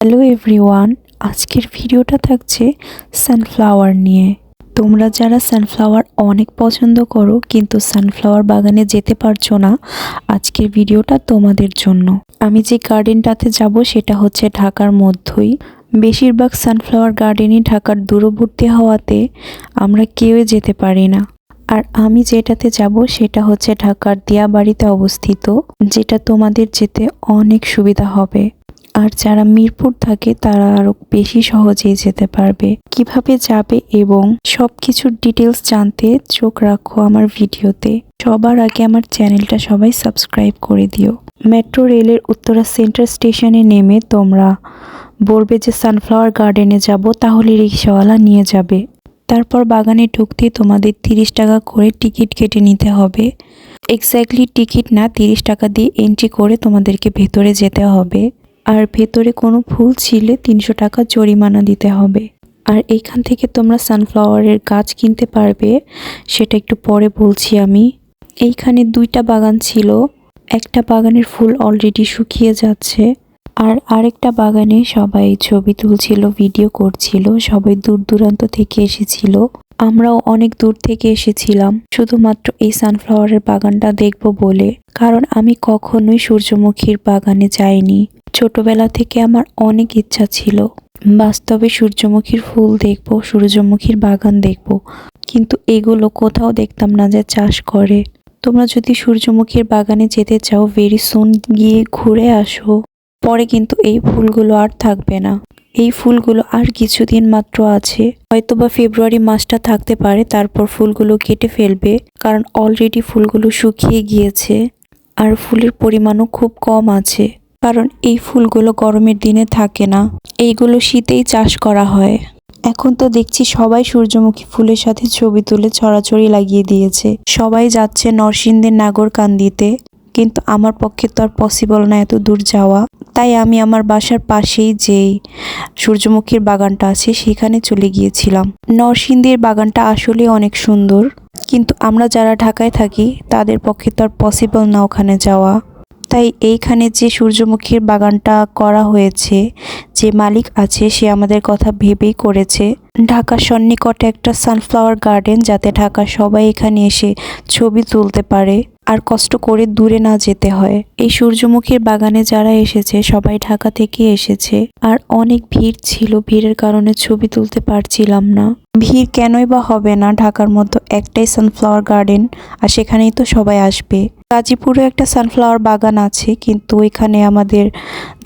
Hello everyone আজকের ভিডিওটা থাকছে সানফ্লাওয়ার নিয়ে। তোমরা যারা সানফ্লাওয়ার অনেক পছন্দ করো, কিন্তু সানফ্লাওয়ার বাগানে যেতে পারছ না, আজকের ভিডিওটা তোমাদের জন্য। আমি যে গার্ডেনটাতে যাব, সেটা হচ্ছে ঢাকার মধ্যই। বেশিরভাগ সানফ্লাওয়ার গার্ডেনই ঢাকার দূরবর্তী হওয়াতে আমরা কেউই যেতে পারি না। আর আমি যেটাতে যাব, সেটা হচ্ছে ঢাকার দিয়াবাড়িতে অবস্থিত, যেটা তোমাদের যেতে অনেক সুবিধা হবে। আর যারা মিরপুর থাকে, তারা আরও বেশি সহজেই যেতে পারবে। কীভাবে যাবে এবং সব কিছুর ডিটেলস জানতে চোখ রাখো আমার ভিডিওতে। সবার আগে আমার চ্যানেলটা সবাই সাবস্ক্রাইব করে দিও। মেট্রো রেলের উত্তরা সেন্টার স্টেশনে নেমে তোমরা বলবে যে সানফ্লাওয়ার গার্ডেনে যাব, তাহলে রিক্সাওয়ালা নিয়ে যাবে। তারপর বাগানে ঢুকতে তোমাদের তিরিশ টাকা করে টিকিট কেটে নিতে হবে। এক্স্যাক্টলি টিকিট না, তিরিশ টাকা দিয়ে এন্ট্রি করে তোমাদেরকে ভেতরে যেতে হবে। আর ভেতরে কোনো ফুল ছিলে তিনশো টাকা জরিমানা দিতে হবে। আর এইখান থেকে তোমরা সানফ্লাওয়ারের গাছ কিনতে পারবে, সেটা একটু পরে বলছি আমি। এইখানে দুইটা বাগান ছিল, একটা বাগানের ফুল অলরেডি শুকিয়ে যাচ্ছে, আর আরেকটা বাগানে সবাই ছবি তুলছিল ভিডিও করছিল, সবাই দূর দূরান্ত থেকে এসেছিল। আমরাও অনেক দূর থেকে এসেছিলাম, শুধুমাত্র এই সানফ্লাওয়ারের বাগানটা দেখব বলে, কারণ আমি কখনোই সূর্যমুখীর বাগানে যাইনি। ছোটবেলা থেকে আমার অনেক ইচ্ছা ছিল। বাস্তবে সূর্যমুখীর ফুল দেখব, সূর্যমুখীর বাগান দেখব। কিন্তু এগুলো কোথাও দেখতাম না যে চাষ করে। তোমরা যদি সূর্যমুখীর বাগানে যেতে চাও ভেরি সুন গিয়ে ঘুরে আসো। পরে কিন্তু এই ফুলগুলো আর থাকবে না। এই ফুলগুলো আর কিছুদিন মাত্র আছে। হয়তোবা ফেব্রুয়ারি মাসটা থাকতে পারে, তারপর ফুলগুলো কেটে ফেলবে, কারণ অলরেডি ফুলগুলো শুকিয়ে গিয়েছে। আর ফুলের পরিমাণও খুব কম আছে। কারণ এই ফুলগুলো গরমের দিনে থাকে না। এইগুলো শীতেই চাষ করা হয়। এখন তো দেখছি সবাই সূর্যমুখী ফুলের সাথে ছবি তুলে ছড়াছড়ি লাগিয়ে দিয়েছে। সবাই যাচ্ছে নরসিংদীর নাগরকান্দিতে। কিন্তু আমার পক্ষে তো আর পসিবল না এত দূর যাওয়া। তাই আমি আমার বাসার পাশেই যেই সূর্যমুখীর বাগানটা আছে, সেখানে চলে গিয়েছিলাম। নরসিংদীর বাগানটা আসলে অনেক সুন্দর। কিন্তু আমরা যারা ঢাকায় থাকি, তাদের পক্ষে তো আর পসিবল না ওখানে যাওয়া। তাই এইখানে যে সূর্যমুখীর বাগানটা করা হয়েছে, যে মালিক আছে, সে আমাদের কথা ভেবেই করেছে। ঢাকার সন্নিকটে একটা সানফ্লাওয়ার গার্ডেন যাতে ঢাকা সবাই এখানে এসে ছবি তুলতে পারে। আর কষ্ট করে দূরে না যেতে হয়। এই সূর্যমুখীর বাগানে যারা এসেছে, সবাই ঢাকা থেকে এসেছে। আর অনেক ভিড় ছিল, ভিড়ের কারণে ছবি তুলতে পারছিলাম না। ভিড় কেনই বা হবে না, ঢাকার মতো একটাই সানফ্লাওয়ার গার্ডেন আর সেখানেই তো সবাই আসবে। গাজীপুরে একটা সানফ্লাওয়ার বাগান আছে, কিন্তু ওইখানে আমাদের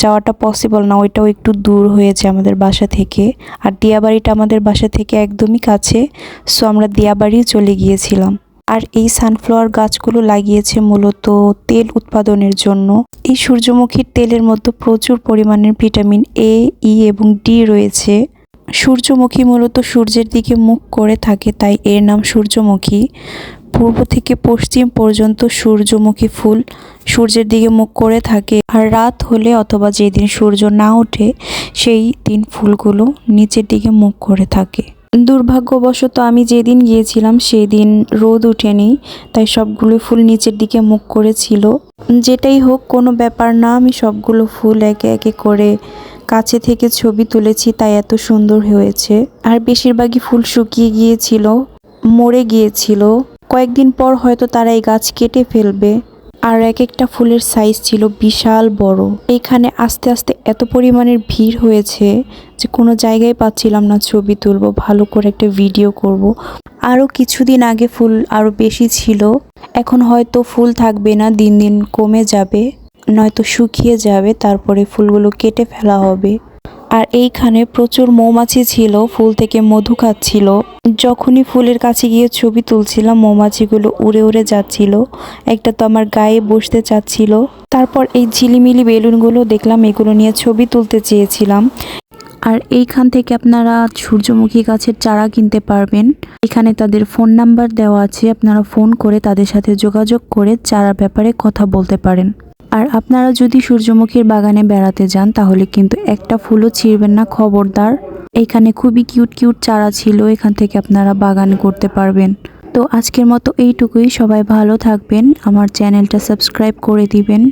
যাওয়াটা পসিবল না, ওইটাও একটু দূর হয়েছে আমাদের বাসা থেকে। আর দিয়াবাড়িটা আমাদের বাসা থেকে একদমই কাছে সো আমরা দিয়াবাড়ি চলে গিয়েছিলাম। আর এই সানফ্লাওয়ার গাছগুলো লাগিয়েছে মূলত তেল উৎপাদনের জন্য। এই সূর্যমুখীর তেলের মধ্যে প্রচুর পরিমাণের ভিটামিন এ ই এবং ডি রয়েছে। সূর্যমুখী মূলত সূর্যের দিকে মুখ করে থাকে, তাই এর নাম সূর্যমুখী। পূর্ব থেকে পশ্চিম পর্যন্ত সূর্যমুখী ফুল সূর্যের দিকে মুখ করে থাকে। আর রাত হলে অথবা যেদিন সূর্য না ওঠে, সেই দিন ফুলগুলো নিচের দিকে মুখ করে থাকে। দুর্ভাগ্যবশত আমি যেদিন গিয়েছিলাম সেই দিন রোদ ওঠেনি, তাই সবগুলো ফুল নিচের দিকে মুখ করেছিল। যেটাই হোক, কোনো ব্যাপার না, আমি সবগুলো ফুল একে একে করে কাছে থেকে ছবি তুলেছি, তাই এত সুন্দর হয়েছে। আর বেশিরভাগই ফুল শুকিয়ে গিয়েছিল, মরে গিয়েছিল। কয়েকদিন পর হয়তো তারা এই গাছ কেটে ফেলবে। আর এক একটা ফুলের সাইজ ছিল বিশাল বড়। এইখানে আস্তে আস্তে এত পরিমাণের ভিড় হয়েছে যে কোনো জায়গায় পাচ্ছিলাম না ছবি তুলব, ভালো করে একটা ভিডিও করব। আরও কিছুদিন আগে ফুল আরও বেশি ছিল। এখন হয়তো ফুল থাকবে না, দিন দিন কমে যাবে, নয়তো শুকিয়ে যাবে, তারপরে ফুলগুলো কেটে ফেলা হবে। আর এইখানে প্রচুর মৌমাছি ছিল, ফুল থেকে মধু খাচ্ছিল। যখনই ফুলের কাছে গিয়ে ছবি তুলছিলাম, মৌমাছিগুলো উড়ে উড়ে যাচ্ছিল। একটা তো আমার গায়ে বসতে চাচ্ছিল। তারপর এই ঝিলিমিলি বেলুনগুলো দেখলাম, এগুলো নিয়ে ছবি তুলতে চেয়েছিলাম। আর এইখান থেকে আপনারা সূর্যমুখী গাছের চারা কিনতে পারবেন। এখানে তাদের ফোন নাম্বার দেওয়া আছে, আপনারা ফোন করে তাদের সাথে যোগাযোগ করে চারার ব্যাপারে কথা বলতে পারেন। আর আপনারা যদি সূর্যমুখীর বাগানে বেড়াতে যান, তাহলে কিন্তু একটা ফুলও ছিঁড়বেন না, খবরদার। এখানে খুবই কিউট কিউট চারা ছিল, এখান থেকে আপনারা বাগান করতে পারবেন। তো আজকের মতো এইটুকুই, সবাই ভালো থাকবেন, আমার চ্যানেলটা সাবস্ক্রাইব করে দিবেন।